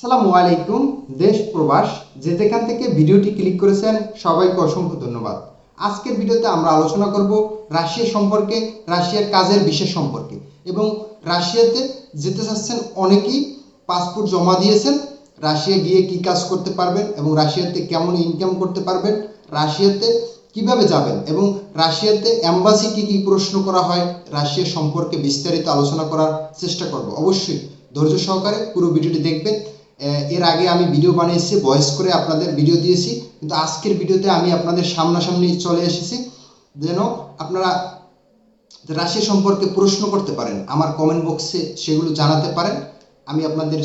আসসালামু আলাইকুম, দেশ প্রবাস। যে যেখান থেকে ভিডিওটি ক্লিক করেছেন, সবাইকে অসংখ্য ধন্যবাদ। আজকের ভিডিওতে আমরা আলোচনা করব রাশিয়া সম্পর্কে, রাশিয়ার কাজের বিশেষ সম্পর্কে। এবং রাশিয়াতে যেতে চাচ্ছেন অনেকেই, পাসপোর্ট জমা দিয়েছেন, রাশিয়া গিয়ে কি কাজ করতে পারবেন এবং রাশিয়াতে কেমন ইনকাম করতে পারবেন, রাশিয়াতে কীভাবে যাবেন এবং রাশিয়াতে অ্যাম্বাসি কি কি প্রশ্ন করা হয়, রাশিয়া সম্পর্কে বিস্তারিত আলোচনা করার চেষ্টা করব। অবশ্যই ধৈর্য সহকারে পুরো ভিডিওটি দেখবেন। এর আগে আমি ভিডিও বানিয়েছি ভয়েস করে আপনাদের ভিডিও দিয়েছি, কিন্তু আজকের ভিডিওতে আমি আপনাদের সামনাসামনি চলে এসেছি। যেন আপনারা রাশিয়া সম্পর্কে প্রশ্ন করতে পারেন, আমার কমেন্ট বক্সে সেগুলো জানাতে পারেন। আমি আপনাদের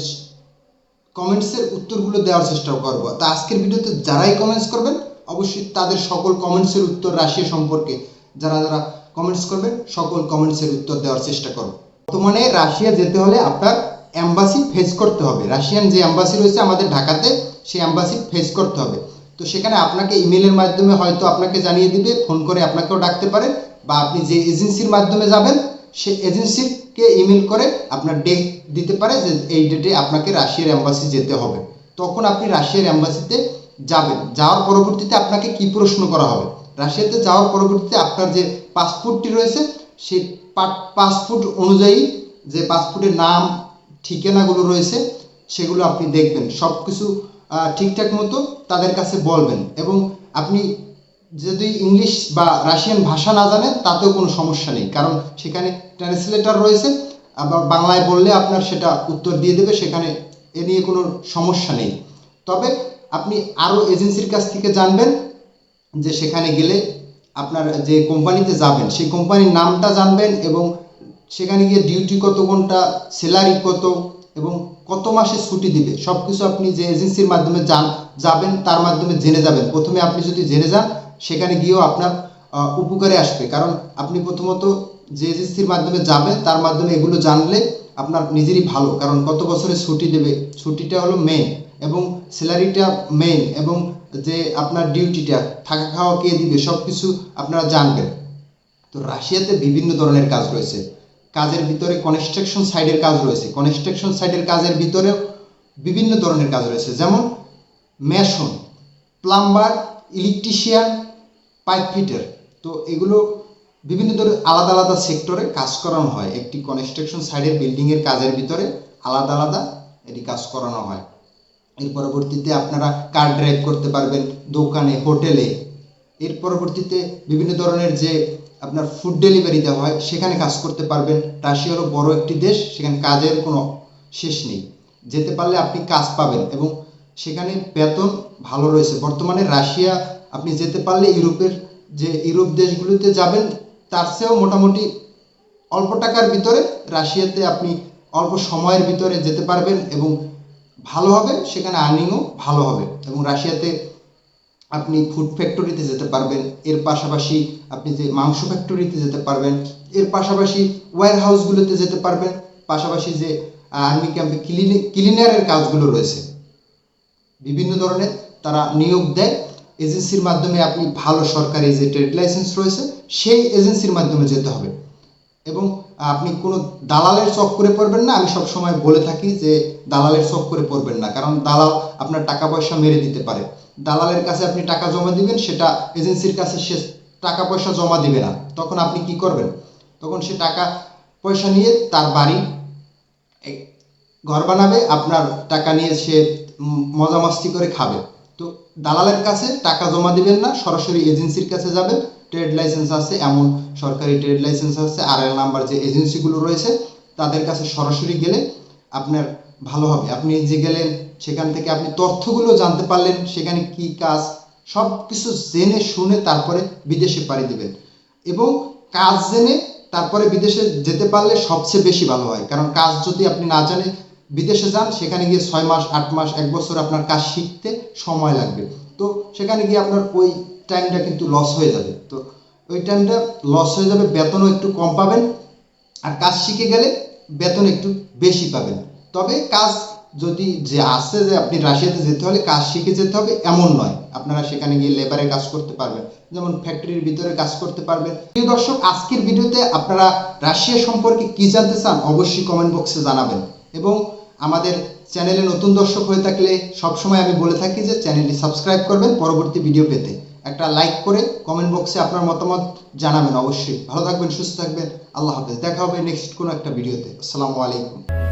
কমেন্টসের উত্তরগুলো দেওয়ার চেষ্টা করব। তা আজকের ভিডিওতে যারাই কমেন্টস করবেন, অবশ্যই তাদের সকল কমেন্টসের উত্তর রাশিয়া সম্পর্কে যারা যারা কমেন্টস করবেন, সকল কমেন্টসের উত্তর দেওয়ার চেষ্টা করব। বর্তমানে রাশিয়া যেতে হলে আপনার অ্যাম্বাসি ফেস করতে হবে। রাশিয়ান যে অ্যাম্বাসি রয়েছে আমাদের ঢাকাতে, সেই অ্যাম্বাসি ফেস করতে হবে। তো সেখানে আপনাকে ইমেলের মাধ্যমে হয়তো আপনাকে জানিয়ে দিবে ফোন করে আপনাকেও ডাকতে পারে বা আপনি যে এজেন্সির মাধ্যমে যাবেন সে এজেন্সিকে ইমেল করে আপনার ডেট দিতে পারে যে এই ডেটে আপনাকে রাশিয়ার অ্যাম্বাসি যেতে হবে। তখন আপনি রাশিয়ার অ্যাম্বাসিতে যাবেন। যাওয়ার পরবর্তীতে আপনাকে কি প্রশ্ন করা হবে? রাশিয়াতে যাওয়ার পরবর্তীতে আপনার যে পাসপোর্টটি রয়েছে, সেই পাসপোর্ট অনুযায়ী যে পাসপোর্টের নাম ঠিকানাগুলো রয়েছে, সেগুলো আপনি দেখবেন। সব কিছু ঠিকঠাক মতো তাদের কাছে বলবেন। এবং আপনি যদি ইংলিশ বা রাশিয়ান ভাষা না জানেন, তাতেও কোনো সমস্যা নেই। কারণ সেখানে ট্রান্সলেটর রয়েছে, আবার বাংলায় বললে আপনার সেটা উত্তর দিয়ে দেবে, সেখানে এ নিয়ে কোনো সমস্যা নেই। তবে আপনি আরও এজেন্সির কাছ থেকে জানবেন যে সেখানে গেলে আপনার যে কোম্পানিতে যাবেন, সেই কোম্পানির নামটা জানবেন এবং সেখানে গিয়ে ডিউটি কত ঘণ্টা স্যালারি কত এবং কত মাসে ছুটি দিবে সব কিছু আপনি যে এজেন্সির মাধ্যমে যান যাবেন, তার মাধ্যমে জেনে যাবেন। প্রথমে আপনি যদি জেনে যান, সেখানে গিয়েও আপনার উপকারে আসবে। কারণ আপনি প্রথমত যে এজেন্সির মাধ্যমে যাবেন, তার মাধ্যমে এগুলো জানলে আপনার নিজেরই ভালো। কারণ কত বছরে ছুটি দেবে? ছুটিটা হলো মেন এবং স্যালারিটা মেন এবং যে আপনার ডিউটিটা থাকা খাওয়া কে দিবে সব কিছু আপনারা জানবেন। তো রাশিয়াতে বিভিন্ন ধরনের কাজ রয়েছে। কাজের ভিতরে কনস্ট্রাকশন সাইডের কাজ রয়েছে। কনস্ট্রাকশন সাইডের কাজের ভিতরেও বিভিন্ন ধরনের কাজ রয়েছে। যেমন mason plumber electrician pipe fitter তো এগুলো বিভিন্ন ধরনের আলাদা আলাদা সেক্টরে কাজ করানো হয়। একটি কনস্ট্রাকশন সাইডের বিল্ডিংয়ের কাজের ভিতরে আলাদা আলাদা এটি কাজ করানো হয়। এর পরবর্তীতে আপনারা কার ড্রাইভ করতে পারবেন দোকানে, হোটেলে। এর পরবর্তীতে বিভিন্ন ধরনের যে আপনার ফুড ডেলিভারি দেওয়া হয়, সেখানে কাজ করতে পারবেন। রাশিয়া হলো বড় একটি দেশ, সেখানে কাজের কোনো শেষ নেই। যেতে পারলে আপনি কাজ পাবেন এবং সেখানে বেতন ভালো রয়েছে। বর্তমানে রাশিয়া, আপনি যেতে পারলে ইউরোপের যে ইউরোপ দেশগুলোতে যাবেন, তার চেয়েও মোটামুটি অল্প টাকার ভিতরে রাশিয়াতে আপনি অল্প সময়ের ভিতরে যেতে পারবেন এবং ভালো হবে, সেখানে আর্নিংও ভালো হবে এবং রাশিয়াতে আপনি ফুড ফ্যাক্টরিতে যেতে পারবেন, এর পাশাপাশি আপনি যে মাংস ফ্যাক্টরিতে যেতে পারবেন, এর পাশাপাশি ওয়্যার হাউসগুলোতে যেতে পারবেন, পাশাপাশি যে আর্মি ক্যাম্পে ক্লিনি ক্লিনারের কাজগুলো রয়েছে। বিভিন্ন ধরনের তারা নিয়োগ দেয়। এজেন্সির মাধ্যমে আপনি ভালো সরকারি যে ট্রেড লাইসেন্স রয়েছে, সেই এজেন্সির মাধ্যমে যেতে হবে। এবং আপনি কোনো দালালের চক্করে পড়বেন না, আমি সব সময় বলে থাকি যে, দালালের চক্করে পড়বেন না, কারণ দালাল আপনার টাকা পয়সা মেরে দিতে পারে। দালালের কাছে আপনি টাকা জমা দিবেন সেটা এজেন্সির কাছে সে টাকা পয়সা জমা দিবে না। তখন আপনি কি করবেন? তখন সে টাকা পয়সা নিয়ে তার বাড়ি ঘর বানাবে আপনার টাকা নিয়ে সে উম, মজা মাস্তি করে খাবে। তো দালালের কাছে টাকা জমা দিবেন না সরাসরি এজেন্সির কাছে যাবেন। ট্রেড লাইসেন্স আছে এমন সরকারি ট্রেড লাইসেন্স আছে আর এল নাম্বার যে এজেন্সিগুলো রয়েছে তাদের কাছে সরাসরি গেলে আপনার ভালো হবে। আপনি যে গেলেন সেখান থেকে আপনি তথ্যগুলো জানতে পারলেন, সেখানে কি কাজ সব কিছু জেনে শুনে তারপরে বিদেশে পাড়ি দেবেন। এবং কাজ জেনে তারপরে বিদেশে যেতে পারলে সবচেয়ে বেশি ভালো হয়। কারণ কাজ যদি আপনি না জানে বিদেশে যান, সেখানে গিয়ে ছয় মাস, আট মাস, এক বছর আপনার কাজ শিখতে সময় লাগবে। তো সেখানে গিয়ে আপনার ওই টাইমটা কিন্তু লস হয়ে যাবে। তো ওই টাইমটা লস হয়ে যাবে, বেতনও একটু কম পাবেন। আর কাজ শিখে গেলে বেতন একটু বেশি পাবেন। তবে কাজ যদি যে আছে যে আপনি রাশিয়াতে যেতে হলে কাজ শিখে যেতে হবে, এমন নয়। আপনারা সেখানে গিয়ে লেবারে কাজ করতে পারবেন। যেমন ফ্যাক্টরির ভিতরে কাজ করতে পারবেন। প্রিয় দর্শক, আজকের ভিডিওতে আপনারা রাশিয়া সম্পর্কে কি জানতে চান অবশ্যই কমেন্ট বক্সে জানাবেন। এবং আমাদের চ্যানেলে নতুন দর্শক হয়ে থাকলে সবসময় আমি বলে থাকি যে চ্যানেলটি সাবস্ক্রাইব করবেন পরবর্তী ভিডিও পেতে। একটা লাইক করে কমেন্ট বক্সে আপনার মতামত জানাবেন অবশ্যই। ভালো থাকবেন, সুস্থ থাকবেন। আল্লাহ হাফেজ। দেখা হবে নেক্সট কোনো একটা ভিডিওতে আসসালামু আলাইকুম।